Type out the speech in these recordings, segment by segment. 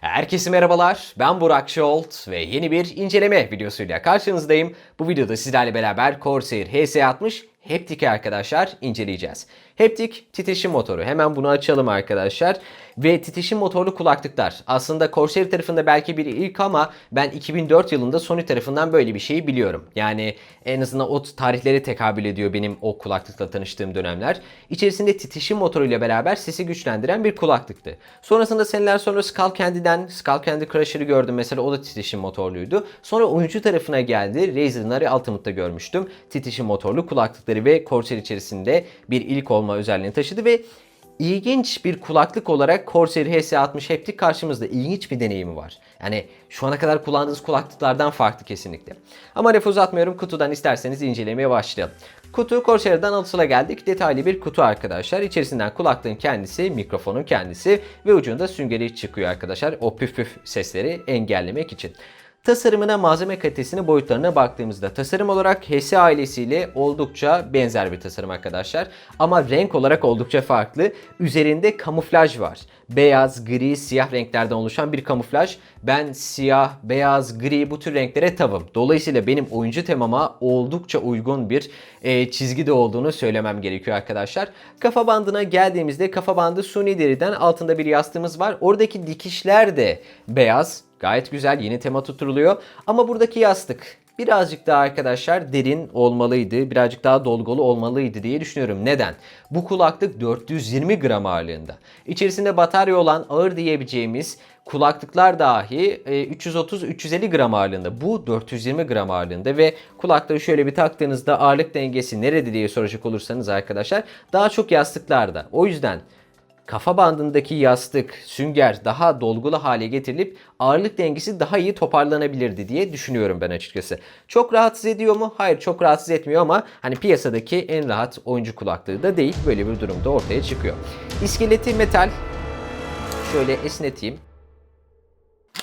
Herkese merhabalar. Ben Burak Şolt ve yeni bir inceleme videosuyla karşınızdayım. Bu videoda sizlerle beraber Corsair HS60 Heptik'i arkadaşlar inceleyeceğiz. Heptik titreşim motoru. Hemen bunu açalım arkadaşlar. Ve titreşim motorlu kulaklıklar. Aslında Corsair tarafında belki bir ilk ama ben 2004 yılında Sony tarafından böyle bir şeyi biliyorum. Yani en azından o tarihlere tekabül ediyor benim o kulaklıkla tanıştığım dönemler. İçerisinde titreşim motoruyla beraber sesi güçlendiren bir kulaklıktı. Sonrasında seneler sonra Skullcandy'den Skull Candy Crusher'ı gördüm mesela o da titreşim motorluydu. Sonra oyuncu tarafına geldi. Razer'ın Ari Ultimate'da görmüştüm. Titreşim motorlu kulaklıkları ve Corsair içerisinde bir ilk olma özelliğini taşıdı ve İlginç bir kulaklık olarak Corsair HS60 Haptic karşımızda ilginç bir deneyimi var. Yani şu ana kadar kullandığınız kulaklıklardan farklı kesinlikle. Ama lafı uzatmıyorum kutudan isterseniz incelemeye başlayalım. Kutu Corsair'dan alışıla geldik. Detaylı bir kutu arkadaşlar. İçerisinden kulaklığın kendisi, mikrofonun kendisi ve ucunda süngeri çıkıyor arkadaşlar. O püf püf sesleri engellemek için. Tasarımına, malzeme kalitesine, boyutlarına baktığımızda tasarım olarak HS ailesiyle oldukça benzer bir tasarım arkadaşlar. Ama renk olarak oldukça farklı. Üzerinde kamuflaj var. Beyaz, gri, siyah renklerden oluşan bir kamuflaj. Ben siyah, beyaz, gri bu tür renklere tavım. Dolayısıyla benim oyuncu temama oldukça uygun bir e, çizgide olduğunu söylemem gerekiyor arkadaşlar. Kafa bandına geldiğimizde kafa bandı suni deriden altında bir yastığımız var. Oradaki dikişler de beyaz. Gayet güzel yeni tema tutturuluyor. Ama buradaki yastık birazcık daha arkadaşlar derin olmalıydı. Birazcık daha dolgulu olmalıydı diye düşünüyorum. Neden? Bu kulaklık 420 gram ağırlığında. İçerisinde batarya olan ağır diyebileceğimiz kulaklıklar dahi 330-350 gram ağırlığında. Bu 420 gram ağırlığında ve kulaklığı şöyle bir taktığınızda ağırlık dengesi nerede diye soracak olursanız arkadaşlar daha çok yastıklarda. O yüzden kafa bandındaki yastık, sünger daha dolgulu hale getirilip ağırlık dengesi daha iyi toparlanabilirdi diye düşünüyorum ben açıkçası. Çok rahatsız ediyor mu? Hayır çok rahatsız etmiyor ama hani piyasadaki en rahat oyuncu kulaklığı da değil. Böyle bir durumda ortaya çıkıyor. İskeleti metal. Şöyle esneteyim.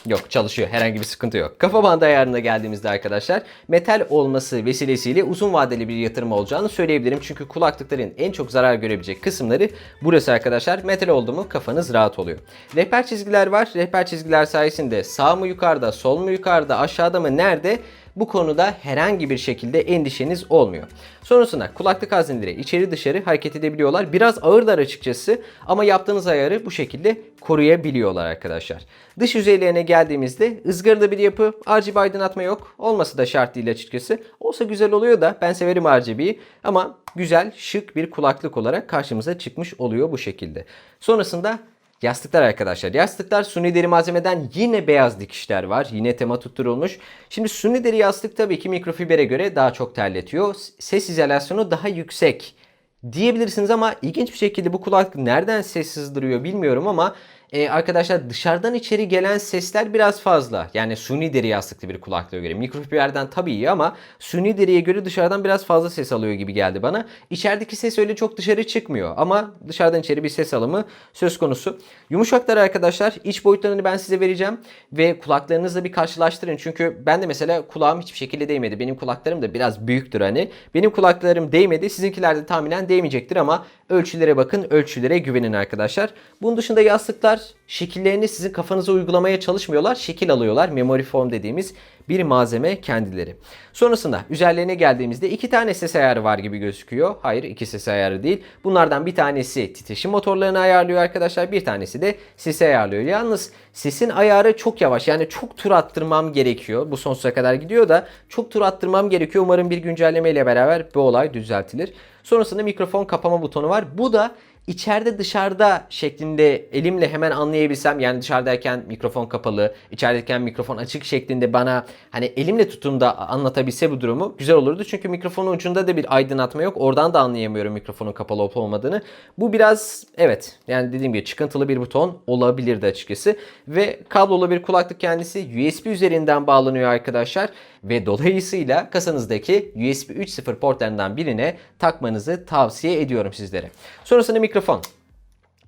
Yok çalışıyor. Herhangi bir sıkıntı yok. Kafa bandı ayarına geldiğimizde arkadaşlar metal olması vesilesiyle uzun vadeli bir yatırım olacağını söyleyebilirim. Çünkü kulaklıkların en çok zarar görebilecek kısımları burası arkadaşlar. Metal oldu mu kafanız rahat oluyor. Rehber çizgiler var. Rehber çizgiler sayesinde sağ mı yukarıda, sol mu yukarıda, aşağıda mı nerede bu konuda herhangi bir şekilde endişeniz olmuyor. Sonrasında kulaklık hazneleri içeri dışarı hareket edebiliyorlar. Biraz ağırlar açıkçası ama yaptığınız ayarı bu şekilde koruyabiliyorlar arkadaşlar. Dış yüzeylerine geldiğimizde ızgaralı bir yapı, RGB aydınlatma yok. Olması da şart değil açıkçası. Olsa güzel oluyor da ben severim RGB'yi ama güzel, şık bir kulaklık olarak karşımıza çıkmış oluyor bu şekilde. Sonrasında Yastıklar arkadaşlar. Yastıklar suni deri malzemeden yine beyaz dikişler var. Yine tema tutturulmuş. Şimdi suni deri yastık tabii ki mikrofibere göre daha çok terletiyor. Ses izolasyonu daha yüksek diyebilirsiniz ama ilginç bir şekilde bu kulaklık nereden ses sızdırıyor bilmiyorum ama e, arkadaşlar dışarıdan içeri gelen sesler biraz fazla. Yani suni deri yastıklı bir kulaklığa göre. Mikrofiberden tabii iyi ama suni deriye göre dışarıdan biraz fazla ses alıyor gibi geldi bana. İçerideki ses öyle çok dışarı çıkmıyor ama dışarıdan içeri bir ses alımı söz konusu. Yumuşaklar arkadaşlar iç boyutlarını ben size vereceğim ve kulaklarınızla bir karşılaştırın. Çünkü ben de mesela kulağım hiçbir şekilde değmedi. Benim kulaklarım da biraz büyüktür hani. Benim kulaklarım değmedi. Sizinkiler de tahminen değmeyecektir ama ölçülere bakın, ölçülere güvenin arkadaşlar. Bunun dışında yastıklar şekillerini sizin kafanıza uygulamaya çalışmıyorlar. Şekil alıyorlar. Memory foam dediğimiz bir malzeme kendileri. Sonrasında üzerlerine geldiğimizde iki tane ses ayarı var gibi gözüküyor. Hayır iki ses ayarı değil. Bunlardan bir tanesi titreşim motorlarını ayarlıyor arkadaşlar. Bir tanesi de sesi ayarlıyor. Yalnız sesin ayarı çok yavaş. Yani çok tur attırmam gerekiyor. Bu sonsuza kadar gidiyor da çok tur attırmam gerekiyor. Umarım bir güncelleme ile beraber bu olay düzeltilir. Sonrasında mikrofon kapama butonu var. Bu da içeride dışarıda şeklinde elimle hemen anlayabilsem yani dışarıdayken mikrofon kapalı, içerideyken mikrofon açık şeklinde bana hani elimle tutumda anlatabilse bu durumu güzel olurdu. Çünkü mikrofonun ucunda da bir aydınlatma yok. Oradan da anlayamıyorum mikrofonun kapalı olup olmadığını. Bu biraz evet yani dediğim gibi çıkıntılı bir buton olabilirdi açıkçası. Ve kablolu bir kulaklık kendisi USB üzerinden bağlanıyor arkadaşlar. Ve dolayısıyla kasanızdaki USB 3.0 portlarından birine takmanızı tavsiye ediyorum sizlere. Sonrasında mikrofon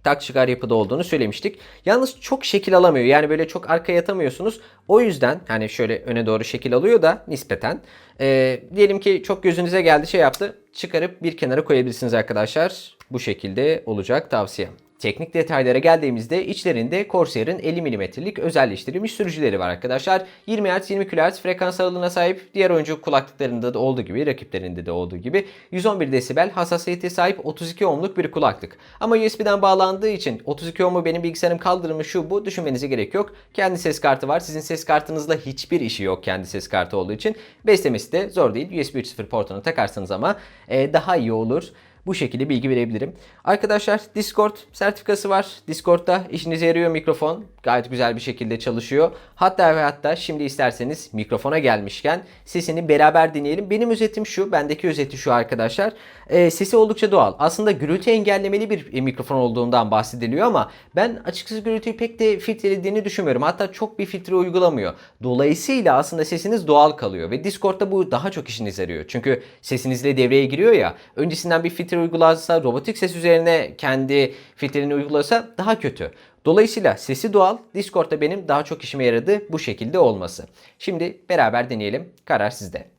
tak çıkar yapıda olduğunu söylemiştik. Yalnız çok şekil alamıyor. Yani böyle çok arkaya yatamıyorsunuz. O yüzden hani şöyle öne doğru şekil alıyor da nispeten. Ee, diyelim ki çok gözünüze geldi şey yaptı. Çıkarıp bir kenara koyabilirsiniz arkadaşlar. Bu şekilde olacak tavsiyem. Teknik detaylara geldiğimizde içlerinde Corsair'in 50 mm'lik özelleştirilmiş sürücüleri var arkadaşlar. 20 Hz 20 kHz frekans aralığına sahip diğer oyuncu kulaklıklarında da olduğu gibi rakiplerinde de olduğu gibi 111 desibel hassasiyete sahip 32 ohmluk bir kulaklık. Ama USB'den bağlandığı için 32 ohmu benim bilgisayarım kaldırmış şu bu düşünmenize gerek yok. Kendi ses kartı var. Sizin ses kartınızla hiçbir işi yok kendi ses kartı olduğu için. Beslemesi de zor değil. USB 3.0 portunu takarsanız ama e, daha iyi olur. Bu şekilde bilgi verebilirim. Arkadaşlar Discord sertifikası var. Discord'da işinize yarıyor mikrofon. Gayet güzel bir şekilde çalışıyor. Hatta ve hatta şimdi isterseniz mikrofona gelmişken sesini beraber dinleyelim. Benim özetim şu. Bendeki özeti şu arkadaşlar. Ee, sesi oldukça doğal. Aslında gürültü engellemeli bir e, mikrofon olduğundan bahsediliyor ama ben açıkçası gürültüyü pek de filtrelediğini düşünmüyorum. Hatta çok bir filtre uygulamıyor. Dolayısıyla aslında sesiniz doğal kalıyor ve Discord'da bu daha çok işinize yarıyor. Çünkü sesinizle devreye giriyor ya. Öncesinden bir filtre uygularsa, robotik ses üzerine kendi filtrelerini uygulasa daha kötü. Dolayısıyla sesi doğal, Discord'da benim daha çok işime yaradı bu şekilde olması. Şimdi beraber deneyelim. Karar sizde.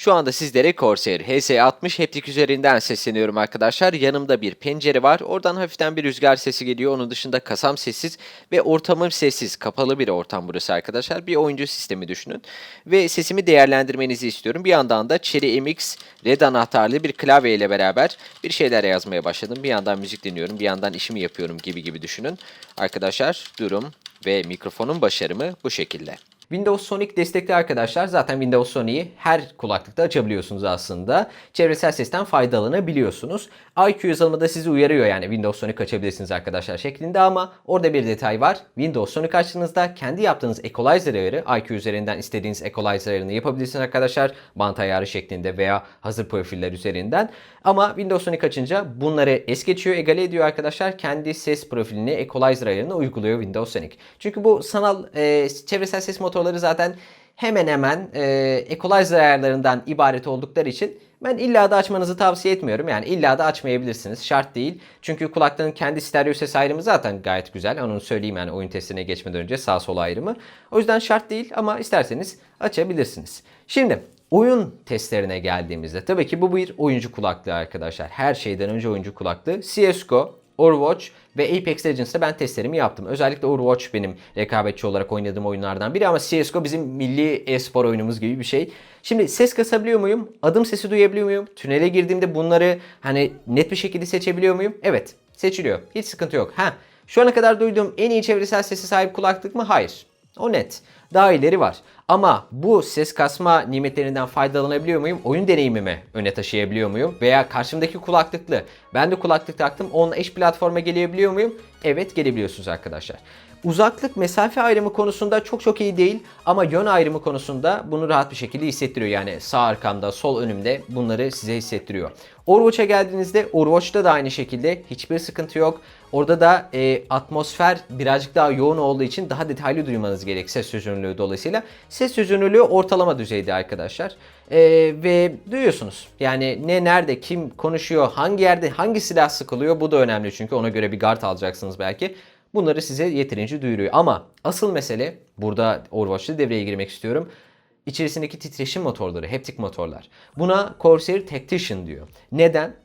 Şu anda sizlere Corsair HS60 heptik üzerinden sesleniyorum arkadaşlar. Yanımda bir pencere var. Oradan hafiften bir rüzgar sesi geliyor. Onun dışında kasam sessiz ve ortamım sessiz. Kapalı bir ortam burası arkadaşlar. Bir oyuncu sistemi düşünün. Ve sesimi değerlendirmenizi istiyorum. Bir yandan da Cherry MX LED anahtarlı bir klavye ile beraber bir şeyler yazmaya başladım. Bir yandan müzik dinliyorum. Bir yandan işimi yapıyorum gibi gibi düşünün. Arkadaşlar durum ve mikrofonun başarımı bu şekilde. Windows Sonic destekli arkadaşlar. Zaten Windows Sonic'i her kulaklıkta açabiliyorsunuz aslında. Çevresel sesten faydalanabiliyorsunuz. IQ yazılımı da sizi uyarıyor yani Windows Sonic açabilirsiniz arkadaşlar şeklinde ama orada bir detay var. Windows Sonic açtığınızda kendi yaptığınız equalizer ayarı IQ üzerinden istediğiniz equalizer ayarını yapabilirsiniz arkadaşlar. Bant ayarı şeklinde veya hazır profiller üzerinden. Ama Windows Sonic açınca bunları es geçiyor, egale ediyor arkadaşlar. Kendi ses profilini equalizer ayarını uyguluyor Windows Sonic. Çünkü bu sanal e, çevresel ses motorları zaten hemen hemen e, equalizer ayarlarından ibaret oldukları için ben illa da açmanızı tavsiye etmiyorum. Yani illa da açmayabilirsiniz. Şart değil. Çünkü kulaklığın kendi stereo ses ayrımı zaten gayet güzel. Onu söyleyeyim yani oyun testine geçmeden önce sağ sol ayrımı. O yüzden şart değil ama isterseniz açabilirsiniz. Şimdi oyun testlerine geldiğimizde tabii ki bu bir oyuncu kulaklığı arkadaşlar. Her şeyden önce oyuncu kulaklığı. CSGO, Overwatch ve Apex Legends'ta ben testlerimi yaptım. Özellikle Overwatch benim rekabetçi olarak oynadığım oyunlardan biri ama CSGO bizim milli e-spor oyunumuz gibi bir şey. Şimdi ses kasabiliyor muyum? Adım sesi duyabiliyor muyum? Tünele girdiğimde bunları hani net bir şekilde seçebiliyor muyum? Evet, seçiliyor. Hiç sıkıntı yok. Ha, şu ana kadar duyduğum en iyi çevresel sesi sahip kulaklık mı? Hayır. O net. Daha ileri var. Ama bu ses kasma nimetlerinden faydalanabiliyor muyum? Oyun deneyimimi öne taşıyabiliyor muyum? Veya karşımdaki kulaklıklı. Ben de kulaklık taktım. Onunla eş platforma gelebiliyor muyum? Evet gelebiliyorsunuz arkadaşlar. Uzaklık mesafe ayrımı konusunda çok çok iyi değil ama yön ayrımı konusunda bunu rahat bir şekilde hissettiriyor. Yani sağ arkamda, sol önümde bunları size hissettiriyor. Overwatch'a geldiğinizde Overwatch'ta da aynı şekilde hiçbir sıkıntı yok. Orada da e, atmosfer birazcık daha yoğun olduğu için daha detaylı duymanız gerek ses çözünürlüğü dolayısıyla. Ses çözünürlüğü ortalama düzeyde arkadaşlar. E, ve duyuyorsunuz. Yani ne nerede kim konuşuyor, hangi yerde hangi silah sıkılıyor bu da önemli çünkü ona göre bir guard alacaksınız belki. Bunları size yeterince duyuruyor. Ama asıl mesele burada Overwatch'ta devreye girmek istiyorum. İçerisindeki titreşim motorları, heptik motorlar. Buna Corsair Tactician diyor. Neden?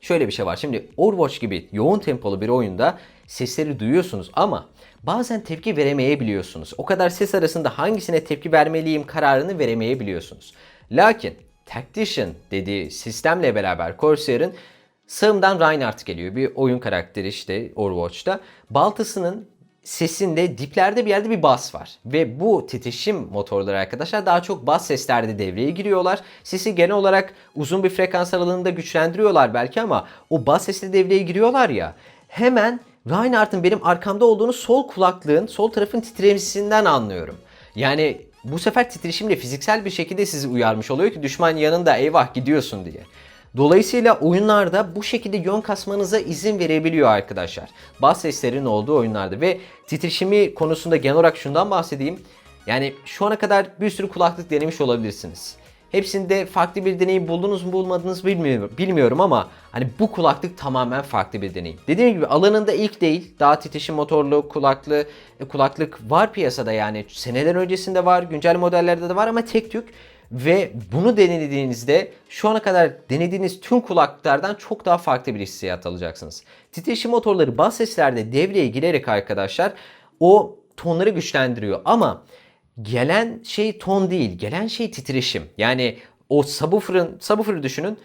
Şöyle bir şey var. Şimdi Overwatch gibi yoğun tempolu bir oyunda sesleri duyuyorsunuz ama bazen tepki veremeyebiliyorsunuz. O kadar ses arasında hangisine tepki vermeliyim kararını veremeyebiliyorsunuz. Lakin Tactician dediği sistemle beraber Corsair'ın sağımdan Reinhardt geliyor. Bir oyun karakteri işte Overwatch'ta. Baltasının sesinde diplerde bir yerde bir bas var. Ve bu titreşim motorları arkadaşlar daha çok bas seslerde devreye giriyorlar. Sesi genel olarak uzun bir frekans aralığında güçlendiriyorlar belki ama o bas sesle devreye giriyorlar ya. Hemen Reinhardt'ın benim arkamda olduğunu sol kulaklığın, sol tarafın titremesinden anlıyorum. Yani bu sefer titreşimle fiziksel bir şekilde sizi uyarmış oluyor ki düşman yanında eyvah gidiyorsun diye. Dolayısıyla oyunlarda bu şekilde yön kasmanıza izin verebiliyor arkadaşlar. Bas seslerin olduğu oyunlarda ve titreşimi konusunda genel olarak şundan bahsedeyim. Yani şu ana kadar bir sürü kulaklık denemiş olabilirsiniz. Hepsinde farklı bir deneyim buldunuz mu bulmadınız bilmiyorum, bilmiyorum ama hani bu kulaklık tamamen farklı bir deneyim. Dediğim gibi alanında ilk değil. Daha titreşim motorlu kulaklı e, kulaklık var piyasada yani seneler öncesinde var, güncel modellerde de var ama tek tük Ve bunu denediğinizde şu ana kadar denediğiniz tüm kulaklıklardan çok daha farklı bir hissiyat alacaksınız. Titreşim motorları bas seslerde devreye girerek arkadaşlar o tonları güçlendiriyor ama gelen şey ton değil, gelen şey titreşim. Yani o subwoofer'ın, subwoofer'ı düşünün.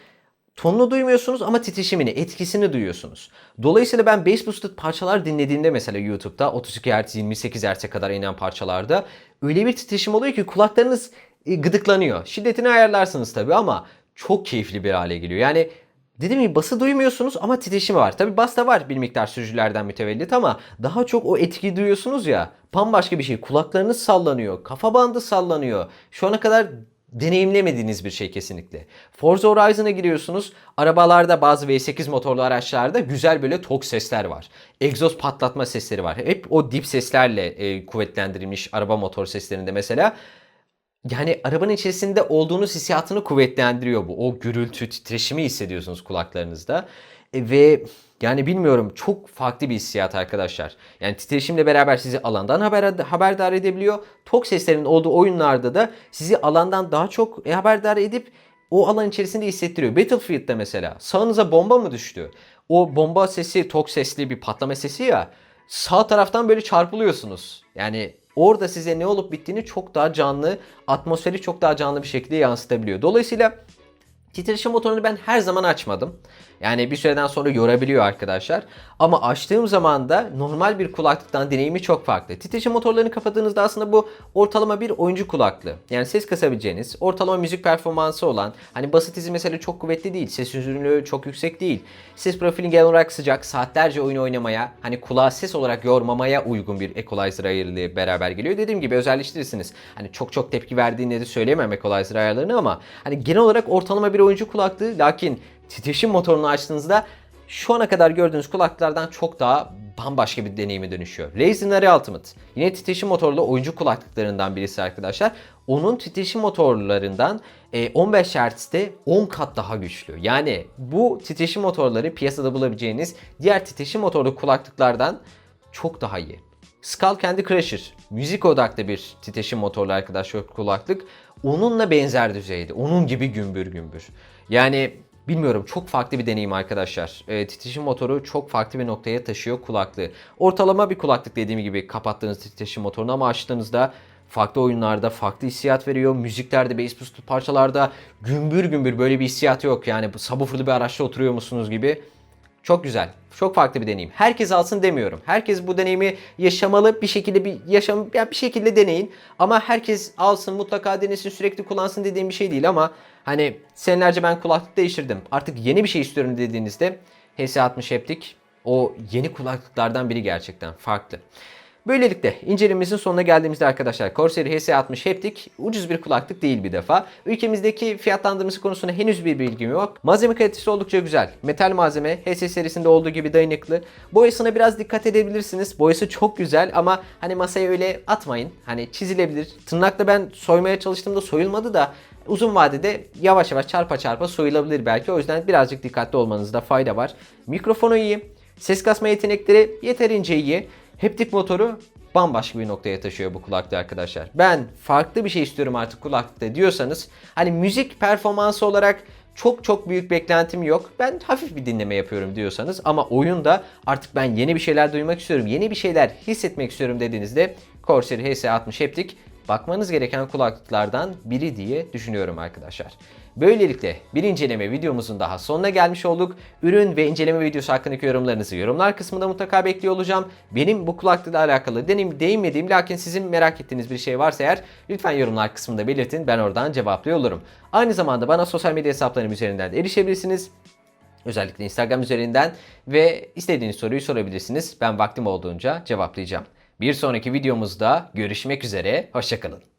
Tonunu duymuyorsunuz ama titreşimini, etkisini duyuyorsunuz. Dolayısıyla ben bass boosted parçalar dinlediğimde mesela YouTube'da 32 Hz, 28 Hz'e kadar inen parçalarda öyle bir titreşim oluyor ki kulaklarınız gıdıklanıyor. Şiddetini ayarlarsınız tabii ama çok keyifli bir hale geliyor. Yani Dediğim gibi bası duymuyorsunuz ama titreşimi var. Tabi bas da var bir miktar sürücülerden mütevellit ama daha çok o etkiyi duyuyorsunuz ya. Bambaşka bir şey. Kulaklarınız sallanıyor. Kafa bandı sallanıyor. Şu ana kadar deneyimlemediğiniz bir şey kesinlikle. Forza Horizon'a giriyorsunuz. Arabalarda bazı V8 motorlu araçlarda güzel böyle tok sesler var. Egzoz patlatma sesleri var. Hep o dip seslerle e, kuvvetlendirilmiş araba motor seslerinde mesela yani arabanın içerisinde olduğunuz hissiyatını kuvvetlendiriyor bu. O gürültü, titreşimi hissediyorsunuz kulaklarınızda. E, ve yani bilmiyorum çok farklı bir hissiyat arkadaşlar. Yani titreşimle beraber sizi alandan haber, haberdar edebiliyor. Tok seslerin olduğu oyunlarda da sizi alandan daha çok e, haberdar edip o alan içerisinde hissettiriyor. Battlefield'da mesela sağınıza bomba mı düştü? O bomba sesi tok sesli bir patlama sesi ya sağ taraftan böyle çarpılıyorsunuz. Yani orada size ne olup bittiğini çok daha canlı, atmosferi çok daha canlı bir şekilde yansıtabiliyor. Dolayısıyla titreşim motorunu ben her zaman açmadım. Yani bir süreden sonra yorabiliyor arkadaşlar. Ama açtığım zaman da normal bir kulaklıktan deneyimi çok farklı. Titreşim motorlarını kapadığınızda aslında bu ortalama bir oyuncu kulaklığı. Yani ses kasabileceğiniz, ortalama müzik performansı olan, hani basit izi mesela çok kuvvetli değil, ses üzünlüğü çok yüksek değil. Ses profili genel olarak sıcak, saatlerce oyun oynamaya, hani kulağı ses olarak yormamaya uygun bir equalizer ayarıyla beraber geliyor. Dediğim gibi özelleştirirsiniz. Hani çok çok tepki verdiğini de söyleyemem equalizer ayarlarını ama hani genel olarak ortalama bir oyuncu kulaklığı lakin titreşim motorunu açtığınızda şu ana kadar gördüğünüz kulaklıklardan çok daha bambaşka bir deneyime dönüşüyor. Razer Nari Ultimate yine titreşim motorlu oyuncu kulaklıklarından birisi arkadaşlar. Onun titreşim motorlarından 15 e, Hz'de 10 kat daha güçlü. Yani bu titreşim motorları piyasada bulabileceğiniz diğer titreşim motorlu kulaklıklardan çok daha iyi. Skull Candy Crusher müzik odaklı bir titreşim motorlu arkadaşlar kulaklık. Onunla benzer düzeyde. Onun gibi gümbür gümbür. Yani Bilmiyorum çok farklı bir deneyim arkadaşlar. E, titreşim motoru çok farklı bir noktaya taşıyor kulaklığı. Ortalama bir kulaklık dediğim gibi kapattığınız titreşim motorunu ama açtığınızda farklı oyunlarda farklı hissiyat veriyor. Müziklerde, bass boosted parçalarda gümbür gümbür böyle bir hissiyat yok. Yani subwooferlı bir araçta oturuyor musunuz gibi. Çok güzel. Çok farklı bir deneyim. Herkes alsın demiyorum. Herkes bu deneyimi yaşamalı. Bir şekilde bir yaşam ya bir şekilde deneyin. Ama herkes alsın, mutlaka denesin, sürekli kullansın dediğim bir şey değil ama hani senelerce ben kulaklık değiştirdim. Artık yeni bir şey istiyorum dediğinizde HS60 Haptic o yeni kulaklıklardan biri gerçekten farklı. Böylelikle incelememizin sonuna geldiğimizde arkadaşlar Corsair HS60 Haptic ucuz bir kulaklık değil bir defa. Ülkemizdeki fiyatlandırması konusunda henüz bir bilgim yok. Malzeme kalitesi oldukça güzel. Metal malzeme HS serisinde olduğu gibi dayanıklı. Boyasına biraz dikkat edebilirsiniz. Boyası çok güzel ama hani masaya öyle atmayın. Hani çizilebilir. Tırnakla ben soymaya çalıştığımda soyulmadı da uzun vadede yavaş yavaş çarpa çarpa soyulabilir belki. O yüzden birazcık dikkatli olmanızda fayda var. Mikrofonu iyi. Ses kasma yetenekleri yeterince iyi. Heptik motoru bambaşka bir noktaya taşıyor bu kulaklığı arkadaşlar. Ben farklı bir şey istiyorum artık kulaklıkta diyorsanız hani müzik performansı olarak çok çok büyük beklentim yok. Ben hafif bir dinleme yapıyorum diyorsanız ama oyunda artık ben yeni bir şeyler duymak istiyorum, yeni bir şeyler hissetmek istiyorum dediğinizde Corsair HS60 Haptic bakmanız gereken kulaklıklardan biri diye düşünüyorum arkadaşlar. Böylelikle bir inceleme videomuzun daha sonuna gelmiş olduk. Ürün ve inceleme videosu hakkındaki yorumlarınızı yorumlar kısmında mutlaka bekliyor olacağım. Benim bu kulaklıkla alakalı deneyim değinmediğim lakin sizin merak ettiğiniz bir şey varsa eğer lütfen yorumlar kısmında belirtin. Ben oradan cevaplıyor olurum. Aynı zamanda bana sosyal medya hesaplarım üzerinden de erişebilirsiniz. Özellikle Instagram üzerinden ve istediğiniz soruyu sorabilirsiniz. Ben vaktim olduğunca cevaplayacağım. Bir sonraki videomuzda görüşmek üzere, hoşçakalın.